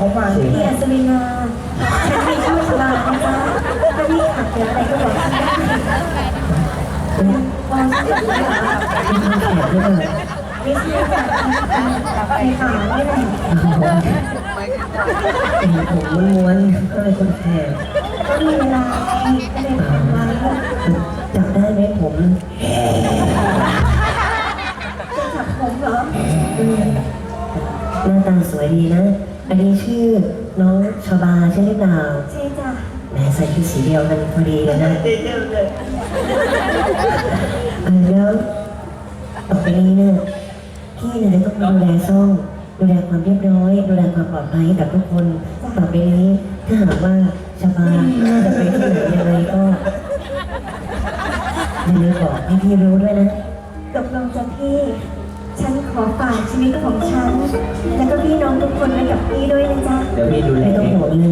ของมันพี่อัศวินาฉันมีชื่อชบานะจ๊ะถ้าพี่ขัดเหลืออะไรก็บอกฉันได้วางเสียงไว้เหรอเป็นคนแขกหรือเปล่าไม่ใช่ค่ะไปหาไม่ได้เป็นผมม้วนๆก็เป็นคนแขกก็มีเวลาไงก็เลยทำไว้จับได้ไหมผมจะจับผมเหรออืมหน้าตาสวยดีนะ อันนี้ชื่อน้องชบาใช่หรือเปล่าใช่จ้ะแหมใส่ชุดสีเดียวกันพอดีเลยนะเดี๋ยวเลยเออแล้วต่อไปนี้เนี่ยพี่เนี่ยต้องดูแลซ่องดูแลความเรียบร้อย ดูแลความปลอดภัยให้กับทุกคนต่อไปนี้ถ้าหากว่าชบาจะไปที่ไหนยังไงก็อย่าลืมบอกให้พี่รู้ด้วยนะตกลงจ้ะพี่ ฉันขอฝากชีวิตของฉันแล้วก็พี่ น้องทุกคนให้กับพี่ด้วยนะจ๊ะ เดี๋ยวพี่ดูแลไม่ต้องเองห่วงเลย